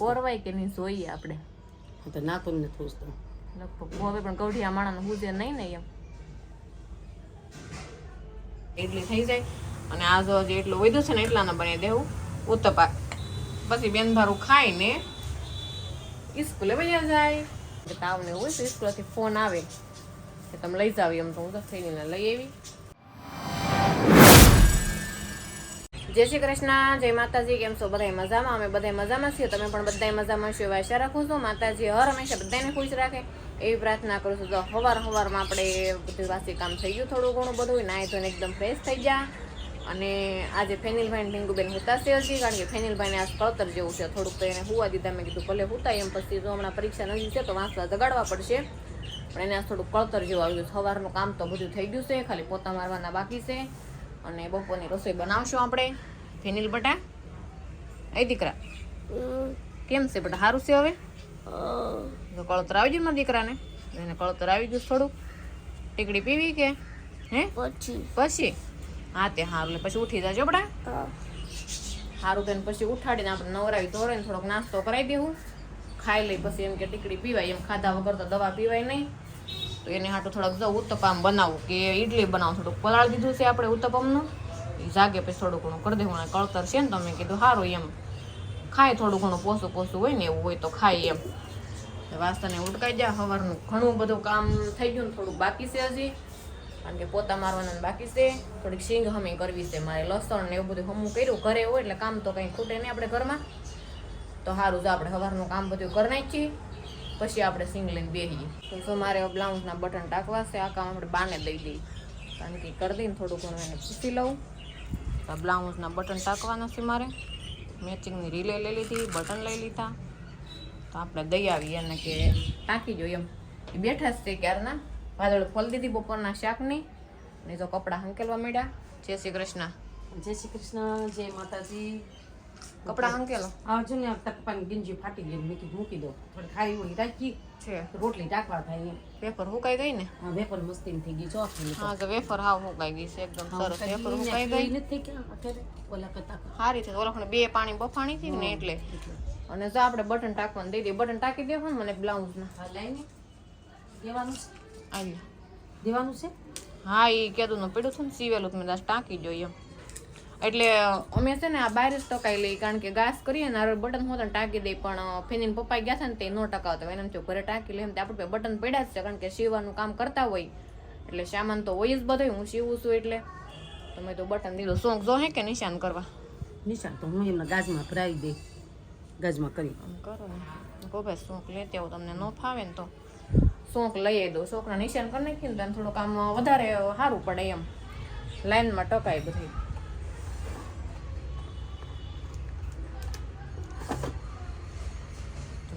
પોરવાય કે નહીં જોઈએ આપણે. તો નાખું ને પૂછતો. લગભગ હવે પણ કવઢિયા માણાનું હુજે નહીં ને એમ. એટલી થઈ જાય. અને આ જો જે એટલું વધ્યું છે ને એટલાના બની દેવું. ઉત્તપા પછી બેન ભારું ખાઈને સ્કૂલે વયા જાય. તાવને હોય તો સ્કૂલેથી ફોન આવે. કે તમે લઈ જાવ એમ તો હું તો થઈને લઈ આવી. જય શ્રી કૃષ્ણ, જય માતાજી, કેમ છો? બધા મજામાં? અમે બધા મજામાં છીએ. તમે પણ બધા મજામાં છો એવા આશા રાખું છું. માતાજી હર હંમેશા બધાને ખુશ રાખે. એવી પ્રાર્થના કરું છું. તો હવાર હવારમાં આપણે બધું વાસી કામ થઈ ગયું, થોડું ઘણું બધું નાહી ધોઈને એકદમ ફ્રેશ થઈ ગયા અને આજે ફેનિલભાઈ ને ટીંગુબેન હુતાશે હજી, કારણ કે ફેનિલભાઈને આજ કળતર જેવું છે. થોડુંક તો એને હુવા દીધા. મેં કીધું, ભલે હુતાય એમ, પછી જો હમણાં પરીક્ષા નજીક છે તો વાંસવા જગાડવા પડશે. પણ એને આજ થોડુંક કળતર જેવું આવ્યું છે. સવારનું કામ તો બધું થઈ ગયું છે. ખાલી પોતા મારવાના બાકી છે. અને બપોરની રસોઈ બનાવશું આપણે. ફેનિલ બટા. એ દીકરા. કેમ છે બટા? સારું છે હવે? તો કળતર આવી ગયું મારા દીકરાને? એને કળતર આવી ગયું થોડુંક. ટીકડી પીવી કે? હે? પછી. પછી? હા તે સારું એટલે પછી ઉઠી જાજો બટા. સારું થઈને પછી ઉઠાડીને આપણે નવરાવી ધોરાઈને થોડોક નાસ્તો કરાવી દેવું. ખાઈ લઈ પછી એમ કે ટીકડી પીવાય એમ ખાધા વગર તો દવા પીવાય નહીં. તો એને હાટું થોડાક જો ઉત્તપમ બનાવું કે ઇડલી બનાવું, થોડુંક પલાળી દીધું છે આપણે ઉત્તપમનું. એ જાગે પછી થોડું ઘણું કરી દેવું કળતર છે ને તો મેં કીધું સારું એમ. ખાય થોડું ઘણું પોસું પોસું હોય ને એવું હોય તો ખાય એમ. વાસને ઉટકાઈ જાય સવારનું ઘણું બધું કામ થઈ ગયું ને થોડુંક બાકી છે હજી. કારણ કે પોતા મારવાના બાકી છે. થોડીક સિંગ હમી કરવી છે મારે લસણ ને એવું બધું હમું કર્યું ઘરે હોય એટલે કામ તો કંઈ ખૂટે નહીં આપણે ઘરમાં. તો સારું જો આપણે સવારનું કામ બધું કરી નાખીએ. પછી આપણે સિંગ લઈને બેસીએ તો જો મારે બ્લાઉઝના બટન ટાંકવા છે આ કામ આપણે બાને દઈ દઈએ. કારણ કે કરી દઈને થોડું ઘણું એને પૂછી લઉં. તો બ્લાઉઝના બટન ટાંકવાના છે મારે. મેચિંગની રીલે લઈ લીધી બટન લઈ લીધા. તો આપણે દઈ આવીએ અને કે ટાંકી જોઈએ એમ. એ બેઠા જ છે ક્યારના? વાદળ ખોલી દીધી બપોરના શાકની. ને જો કપડાં હંકેલવા માંડ્યા. જય શ્રી કૃષ્ણ. જય શ્રી કૃષ્ણ જય માતાજી. કપડાં હંકેલો. આવજો ને તકપાની ગિંજી ફાટી ગઈ મૂકી મૂકી દો થોડી ખાઈ હોય રાખી. છે. રોટલી ઢાંકવા થાય પેપર હુકાઈ ગઈ ને? હા વેપર મસ્તી થઈ ગઈ છો હા તો વેફર હાવ હુકાઈ ગઈ છે એકદમ સરસ વેફર હુકાઈ ગઈ. નથી કે અત્યારે ઓલા કરતા સારી છે ઓલા બે પાણી બફાણી હતી ને એટલે. અને જો આપણે બટન ટાંકવાનું દઈ દઈએ બટન ટાંકી દેવો ને મને બ્લાઉઝના. ના લઈને દેવાનું છે? આવી દેવાનું છે? હા એ કીધું ને પડ્યું હતું ને સીવેલું તમે દાસ ટાંકી જોઈએ એમ. એટલે અમે છે ને આ બહાર જ ટકાઈ લઈ કારણ કે ઘાસ કરીએ ને આરો બટન હોત ને ટાંકી દઈ પણ ફેનીને પપ્પા ગયા હતા ને તે નો ટકાવતા હોય એમ થયું ઘરે ટાંકી લઈએ ને આપણે પાસે બટન પડ્યા જ છે કારણ કે સીવવાનું કામ કરતા હોય. એટલે સામાન તો હોય જ બધો હું સીવું છું એટલે. તમે તો બટન દીધું. શોખ જો હે કે નિશાન કરવા? નિશાન તો હું એમને ગાજમાં ભરાવી દે. ગાજમાં કરી. કરો ને. કહો ભાઈ શોખ લેતે આવું તમને ન ફાવે ને તો. શોખ લઈ આવી દો. શોખના નિશાન કરી નાખીને તો એને થોડુંક આમ વધારે સારું પડે એમ. લાઈનમાં ટકાય બધી.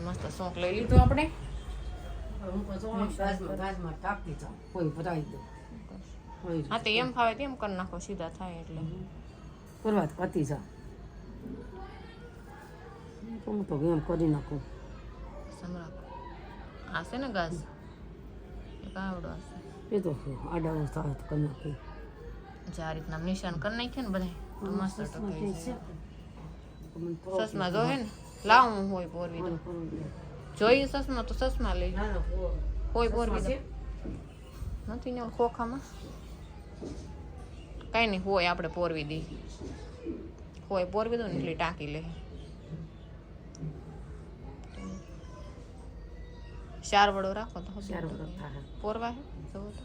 મસ્ત શોખ લઈ લીધું આપણે? હું તો એમ ફાવે તેમ કરી નાખો સીધા થાય એટલે. કરવા પતી જા હું તો એમ કરી નાખું. સમરાક આ છે ને ગાસ એક આવડો હશે એ તો આડા થાય તો કરી નાખી. જે આ રીતના નિશાન કરી નાખીએ ને બધા મસ્ત ટકાઈ જાય. સસમા જોહે ને લાવ હોય પોરવી તો. જોઈએ સસમા તો સસમા લઈ હોય પોરવી દઉં નથી ને ખોખામાં? કઈ નહીં હોય આપણે પોરવી દઈ હોય પોરવી દઉં ને એટલી ટાંકી લે. ચાર વડો રાખો તો પોરવા જોવો તો.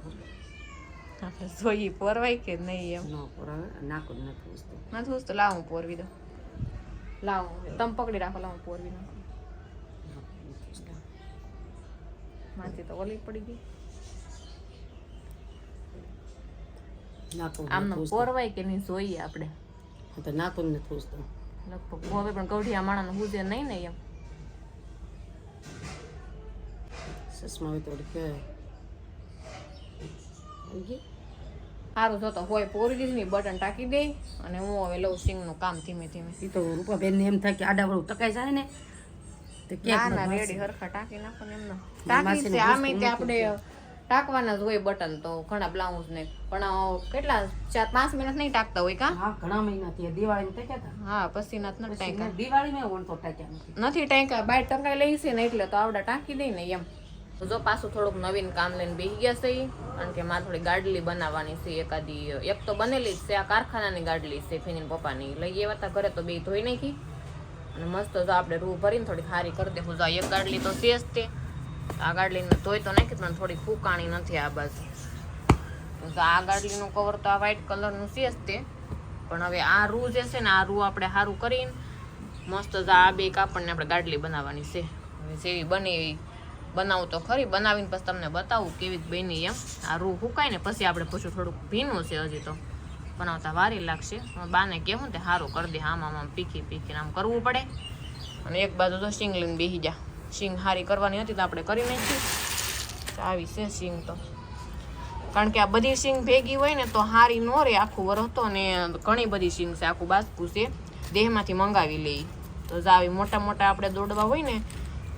તો. આપણે જોઈએ પોરવાય કે નહીં એમ? ન પરાવે નાખું નથી લાવ પોરવી દઉં. લાવ તમે પકડી રાખો લાવ પોરવી માથી તો ઓલી પડી ગઈ. નાખું જ આમ નથી પૂછતું. પોરવાય કે નહીં જોઈએ આપણે. તો નાખું નથી પૂછતું. લગભગ હવે પણ કવઠિયા માણાનું હુજે નહીં ને એમ. સસમા તો ગઈ? સારું થતો હોય પોરી દીધી બટન ટાંકી દે અને હું હવે લઉં સિંગનું કામ ધીમે ધીમે. એ તો રૂપાબેનને એમ થાય કે આડાવાળું ટકાઈ જાય ને ના ના રેડી હરખા ટાંકી નાખો ને એમને ટાંકી છે આમે તે આપણે ટાંકવાના જ હોય બટન તો ઘણા બ્લાઉઝ ને. પણ કેટલા ચાર પાંચ મિનિટ નહીં ટાંકતા હોય કા? હા ઘણા મહિના થયા. દિવાળી ટાક્યા હતા હા પછી નથી નથી ટાંક્યા. દિવાળી મેં વણતો ટાક્યા નથી. નથી ટાંક્યા બાય ટંકાઈ લઈ છે ને એટલે તો આવડા ટાંકી દઈ ને એમ. જો પાછું થોડુંક નવીન કામ લઈને બેસી ગયા છે. કારણ કે મારે થોડી ગાડલી બનાવવાની છે, એકાદી, એક તો બનેલી જ છે, આ કારખાનાની ગાડલી છે ફેની પપ્પાની. લઈ ગયા હતા ઘરે તો બે ધોઈ નાખી. અને મસ્ત જો આપણે રૂ ભરીને થોડી સારી કરી દેવું જો એક ગાડલી તો છે જ તે. આ ગાડલીને ધોઈ તો નાખી, પણ થોડી ફૂકાણી નથી આ બાજુ. આ ગાડલીનું કવર તો આ વ્હાઈટ કલરનું છે જ તે. પણ હવે આ રૂ જે છે ને, આ રૂ આપણે સારું કરીને મસ્ત આ બે કાપડને આપણે ગાડલી બનાવવાની છે. હવે જેવી બને એવી બનાવું તો ખરી. બનાવીને પછી તમને બતાવું કેવી બની એમ. આ રૂ હુકાય ને પછી આપણે પૂછું થોડુંક ભીનું છે હજી તો. બનાવતા વારી લાગશે. બાને કહેવું તે સારું કરી દે. આમ આમ પીખી પીખીને આમ કરવું પડે. અને એક બાજુ તો શીંગ લઈને બેસી જા. શીંગ હારી કરવાની હતી તો આપણે કરી નાખી. તો આવી છે શીંગ તો. કારણ કે આ બધી સિંગ ભેગી હોય ને તો હારી નો રે આખું વરસતો ને ઘણી બધી શીંગ છે. આખું બાસકું છે. દેહમાંથી મંગાવી લઈ તો આવી મોટા મોટા આપણે દોડવા હોય ને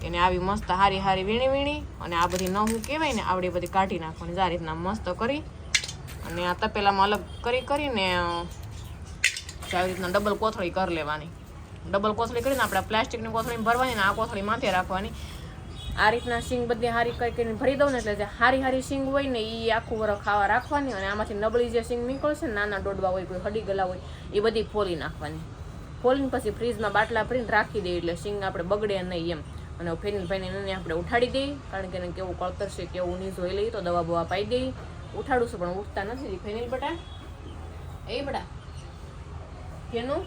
એને આવી મસ્ત હારી હારી વીણી વીણી અને આ બધી નવું કહેવાય ને, આવડી બધી કાઢી નાખવાની. આ રીતના મસ્ત કરી અને આ તપેલામાં અલગ કરી કરીને આવી રીતના ડબલ કોથળી કરી લેવાની. ડબલ કોથળી કરીને આપણે પ્લાસ્ટિકની કોથળી ભરવાની ને આ કોથળી માથે રાખવાની. આ રીતના સિંગ બધી હારી કરી કરીને ભરી દઉં ને એટલે જે હારી હારી સિંગ હોય ને એ આખું વરસ ખાવા રાખવાની અને આમાંથી નબળી જે સિંગ નીકળશે ને, નાના ડોડવા હોય, કોઈ હડી ગલા હોય એ બધી ફોલી નાખવાની. ફોલીને પછી ફ્રીજમાં બાટલા ભરીને રાખી દઈએ એટલે સિંગ આપણે બગડે નહીં એમ. અને ફેનિલ ફેનિલ એને આપણે ઉઠાડી દઈએ કારણ કે એને કેવું કળતર છે કેવું નહીં જોઈ લઈએ તો દવા બવા પાઈ દઈએ ઉઠાડું છું પણ ઉઠતા નથી. ફેનિલ બટા? એ બટા? કેનું?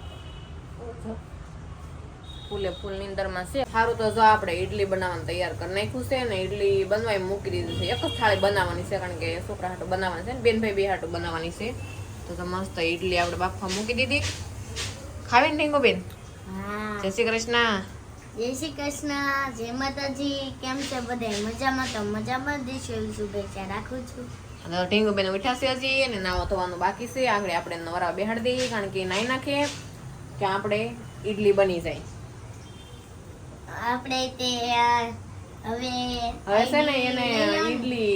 ફૂલે ફૂલ નીંદરમાં છે. સારું તો જો આપણે ઈડલી બનાવવાનું તૈયાર કરી નાખ્યું છે અને ઈડલી બનવા મૂકી દીધી છે. એક જ થાળી બનાવવાની છે કારણ કે છોકરા હાટું બનાવવાની છે ને બેન ભાઈ બે હાટું બનાવવાની છે. તો તો મસ્ત ઈડલી આપણે બાફવા મૂકી દીધી. ખાવી ને ઢીંગો બેન? જય શ્રી કૃષ્ણ. જય શ્રી કૃષ્ણ જય માતાજી કેમ છે બધા? મજામાં તો મજામાં જ શુભેચ્છા રાખું છું. અને ઢીંગુ બેન ઉઠ્યા છે હજી અને નાવા થવાનું બાકી છે. આગળ આપણે નવરા બેહાડી દઈએ કારણ કે નાઈ નાખીએ કે આપણે ઈડલી બની જાય. આપણે તે હવે હવે છે ને એને ઈડલી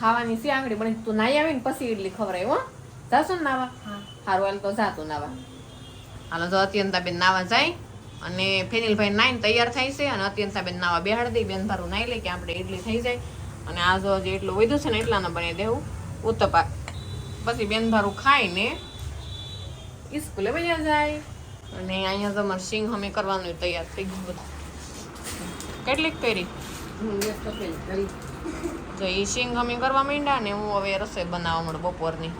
ખાવાની છે આંગળી બની તું નાઈ આવી ને પછી ઈડલી ખવરાય હો. જાશું ને નાવા. હારું હાલ તો જાતું નાવા. હાલો તો અત્યંતાબેન નાવા જાય. અને ફેનિલભાઈ નાઈન તૈયાર થાય છે અને અત્યંત સાહેબ નાવા બેહાડી દઈ બેન તારું નાઈ લે કે આપણે ઈડલી થઈ જાય. અને આ જો જે એટલું વધ્યું છે ને એટલાને બની દેવું. ઉત્તપા પછી બેન ભારું ખાઈને સ્કૂલે વયા જાય. અને અહીંયા તો અમારે સિંગ અમે કરવાનું તૈયાર થઈ ગયું બધું. કેટલીક કરી? તો એ સિંગ અમે કરવા માંડ્યા ને હું હવે રસોઈ બનાવવા માંડું બપોરની.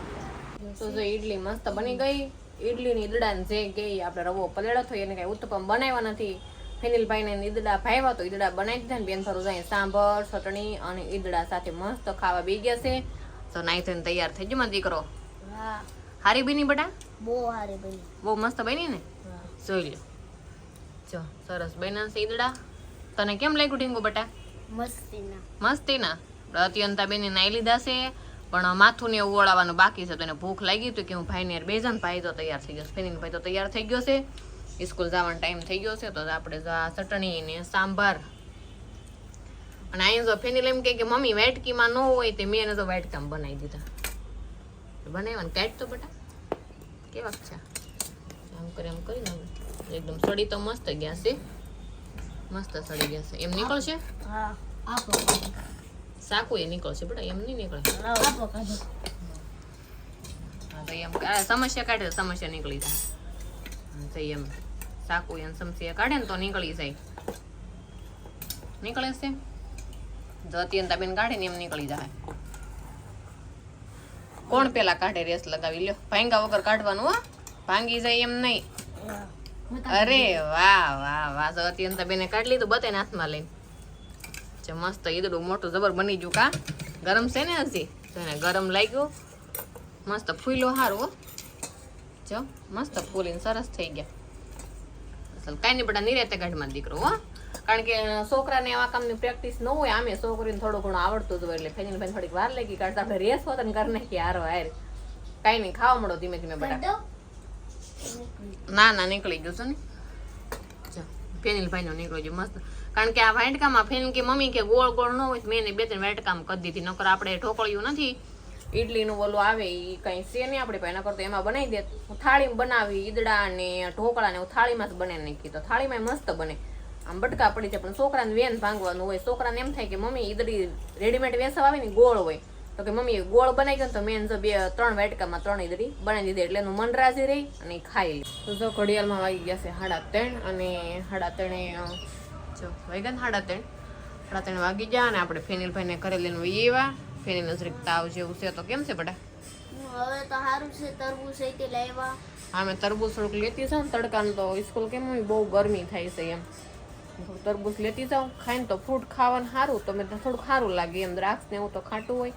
તો જો ઈડલી મસ્ત બની ગઈ. ઈડલીની ઈદડા જે ગઈ આપણે રવો પલેળો થયો એને કઈ ઉત્તપમ બનાવ્યા નથી. ફેનિલભાઈને ઈદડા ભાવ્યા તો ઈદડા બનાવી દીધા ને બેન થરું જાય સાંભળ ચટણી અને ઈદડા સાથે મસ્ત ખાવા બી ગયા છે. તો નાઈ થઈને તૈયાર થઈ ગયો દીકરો. હારી બની બટા? બહુ હારી બની. બહુ મસ્ત બની ને? જોઈ લો જો સરસ બન્યા છે ઈદડા. તને કેમ લાગ્યું ઢીંગુ બટા? મસ્તીના. મસ્તી ના અત્યંતા બેને નાઈ લીધા છે. પણ માથું ને એવું ઓળાવાનું બાકી છે તો એને ભૂખ લાગી હતી કે હું ભાઈને યાર બેજાન ભાઈ તો તૈયાર થઈ ગયો ફેનીન ભાઈ તો તૈયાર થઈ ગયો છે. સ્કૂલ જવાનો ટાઈમ થઈ ગયો છે તો આપણે આ ચટણી ને સાંભાર. અને અહીં જો ફેનિલ એમ કે મમ્મી વેટકીમાં ન હોય તે મેં એને તો વાટકામાં બનાવી દીધા. બનાવ્યા ને કાઢ તો બેટા. કેવા છે? આમ કરી, આમ એકદમ સડી તો મસ્ત ગયા છે. મસ્ત સડી ગયા છે. એમ નીકળશે? હા. સાકું એ નીકળશે બેટા એમ નહીં નીકળે. હા તો એમ સમસ્યા કાઢે સમસ્યા નીકળી જાય. તો એમ સાકુ એમ સમસ્યા કાઢે ને તો નીકળી જાય. નીકળે છે? જો અત્યંતા બેન કાઢે ને એમ નીકળી જાય. કોણ પેલા કાઢે રેસ લગાવી લ્યો? ભાંગા વગર કાઢવાનું હો. ભાંગી જાય એમ નહીં. અરે વાહ વાહ વાહ. જો અત્યંતા બેને કાઢી લીધું બતાવીને હાથમાં લઈને. જે મસ્ત ઈદડું મોટું જબર બની ગયું કા? ગરમ છે ને હજી? એને ગરમ લાગ્યું. મસ્ત ફૂલો સારું જો મસ્ત ફૂલીને સરસ થઈ ગયા. અસલ કાંઈ નહીં બધા નિરેતે ગાઢમાં દીકરો હો. કારણ કે છોકરાને આવા કામની પ્રેક્ટિસ ન હોય આમે છોકરીને થોડું ઘણું આવડતું જ હોય એટલે ફેજીને ભાઈ થોડીક વાર લાગી. કારણ કે આપણે રેસ હોત ને ઘરને કે હારો હાર. કાંઈ નહીં ખાવા મળો ધીમે ધીમે બધા ના ના નીકળી ગયું છે ને. જો ફેનિલભાઈનો નીકળ્યો છે મસ્ત. કારણ કે આ વાટકામાં ફેનિલ કે મમ્મી કે ગોળ ગોળ ન હોય મેં એને બે ત્રણ વાટકામાં કરી દીધી. નકર આપણે ઢોકળ્યું નથી. ઈડલીનું ઓલું આવે એ કંઈ છે નહીં આપણે પાસે નકર તો એમાં બનાવી દે. હું થાળીમાં બનાવી, ઈદડા ને ઢોકળા ને, હું થાળીમાં જ બને નહીં તો થાળીમાં મસ્ત બને. આમ બટકા પડી જાય, પણ છોકરાને વેન ભાંગવાનું હોય. છોકરાને એમ થાય કે મમ્મી ઈદડી રેડીમેડ વેસવા આવે ને ગોળ હોય. તો કે મમ્મી ગોળ બનાવી ગયો ને તો મેં જો બે ત્રણ વાટકામાં ત્રણ ઈદડી બનાવી દીધી એટલે એનું મન રાજી રહી અને ખાઈ લે તો જો ઘડિયાળમાં વાગી ગયા છે સાડા ત્રણ અને સાડા ત્રણે જો વાગ્યા ને સાડા ત્રણ. સાડા ત્રણ વાગી ગયા અને આપણે ફેનિલભાઈને ઘરે લઈને આવ્યા. ફેનિલ નજરીક તાવ જેવું છે તો કેમ છે બટા? હવે તો સારું છે તરબૂચ છે તે લાવ્યા હા મેં તરબૂચ થોડુંક લેતી જાઉં તડકાનું તો સ્કૂલ કેમ બહુ ગરમી થાય છે એમ. થોડું તરબૂચ લેતી જાઉં ખાઈને તો ફ્રૂટ ખાવાનું સારું તો મેં થોડુંક સારું લાગે એમ. દ્રાક્ષ ને એવું તો ખાટું હોય.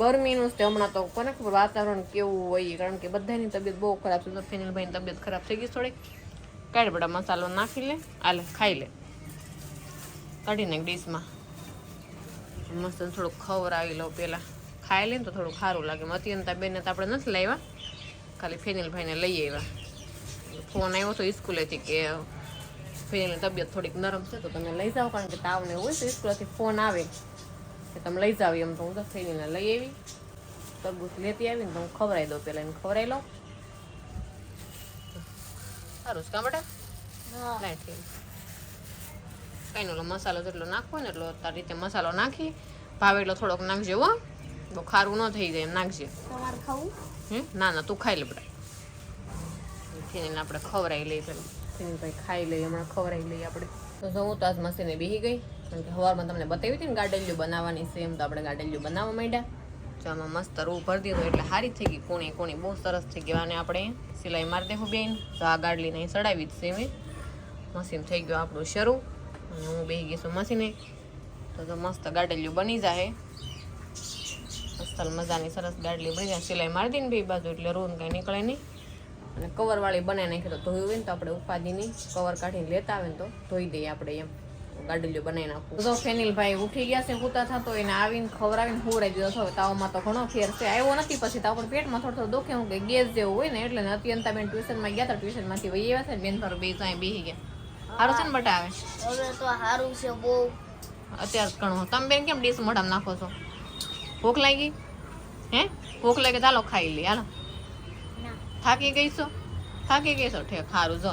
ગરમીનું જ તે હમણાં તો કોને ખબર વાતાવરણ કેવું હોય કારણ કે બધાની તબિયત બહુ ખરાબ છે. તો ફેનિલભાઈની તબિયત ખરાબ થઈ ગઈ થોડીક. કાઢ બડા મસાલો નાખી લે, આલે, ખાઈ લે. કાઢી નાખ ડીશમાં. મસ્ત થોડુંક ખવડાવી લઉં પહેલાં ખાઈ લઈને તો થોડું સારું લાગે. મતિયનતા બેને તો આપણે નથી લાવ્યા. ખાલી ફેનિલભાઈને લઈ આવ્યા. ફોન આવ્યો તો સ્કૂલેથી કે ફેનિલની તબિયત થોડીક નરમ છે, તો તમે લઈ જાઓ, કારણ કે તાવને હોય તો સ્કૂલેથી ફોન આવે. તમે લઈ જાવ એમ તો હું તો ફેનિલને લઈ આવી. તરબૂચ લેતી આવીને તો હું ખવડાવી દઉં પહેલાં એને ખવડાવી લઉં. સારું છે કાં હા. લાઈટ કઈ ઓલો મસાલો જેટલો નાખવો ને એટલો તારી રીતે મસાલો નાખી ભાવે એટલો થોડોક નાખજો હો. બહુ ખારું ન થઈ જાય એમ નાખજે. તમારે ખાવું? હે ના ના તું ખાઈ લે બધા ફીનીને આપણે ખવડાવી લઈએ પેલા. ભાઈ ખાઈ લઈએ હમણાં ખવડાવી લઈએ આપણે. તો હું તો આજ મસીને બેસી ગઈ. સવારમાં તમને બતાવી હતી ને ગાડલિયું બનાવવાની સેમ તો આપણે ગાડલિયું બનાવવા માંડ્યા. જો આમાં મસ્ત રૂ ભરી દીધો એટલે સારી થઈ ગઈ. કોણી કોણી બહુ સરસ થઈ ગઈ. અને આપણે સિલાઈ મારી દેવું બેન. તો આ ગાડલીને અહીં સડાવી જ છે મેં મશીન થઈ ગયું આપણું શરૂ. અને હું બેસી ગઈ છું મશીને. તો તો મસ્ત ગાડેલિયું બની જાય અસલ મજાની સરસ ગાડલી બની જાય. સિલાઈ મારી દઈને બે બાજુ એટલે રૂન કાંઈ નીકળે નહીં. અને કવરવાળી બનાવી નાખી તો ધોયું હોય ને તો આપણે ઉપાધિની કવર કાઢીને લેતા આવે ને તો ધોઈ દઈએ આપણે એમ. ગાડલીઓ બનાવી નાખું. તો ફેનિલભાઈ ઉઠી ગયા છે પૂતા થતો એને આવીને ખવડાવીને ખવડાવી દીધો. હવે તાવમાં તો ઘણો ફેર છે. આવ્યો નથી પછી તાવ પણ પેટમાં થોડો થોડો દુખે. હું કે ગેસ જેવું હોય ને એટલે અત્યંતા બેન ટ્યુશનમાં ગયા હતા ટ્યુશનમાંથી વહી આવ્યા છે ને બેન પર બે ત્યાં બેસી ગયા. સારું છે ને બટા આવે હવે તો સારું છે બહુ. અત્યારે ઘણો. તમે બેન કેમ ડીશ મોઢામાં નાખો છો? ભૂખ લાગી? હે? ભૂખ લાગે ચાલો ખાઈ લઈએ હાલો. ના. થાકી ગઈ છો? થાકી ગઈ છો? ઠેક સારું જો.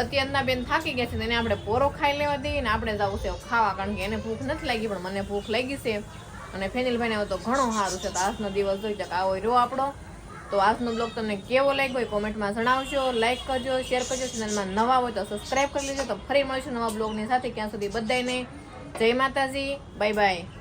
અત્યારના બેન થાકી ગયા છે એને આપણે પોરો ખાઈ લેવા દઈએ ને આપણે જવું છે ખાવા, કારણ કે એને ભૂખ નથી લાગી, પણ મને ભૂખ લાગી છે. અને ફેનિલભાઈને હવે તો ઘણો સારું છે, તો આજનો દિવસ જોઈ તક આવો રહ્યો આપણો. તો આજનો બ્લોગ તમને કેવો લાગ્યો હોય કોમેન્ટમાં જણાવજો લાઈક કરજો શેર કરજો ચેનલમાં નવા હોય તો સબસ્ક્રાઈબ કરી લેજો. તો ફરી મળીશું નવા બ્લોગની સાથે ક્યાં સુધી બધાને જય માતાજી બાય બાય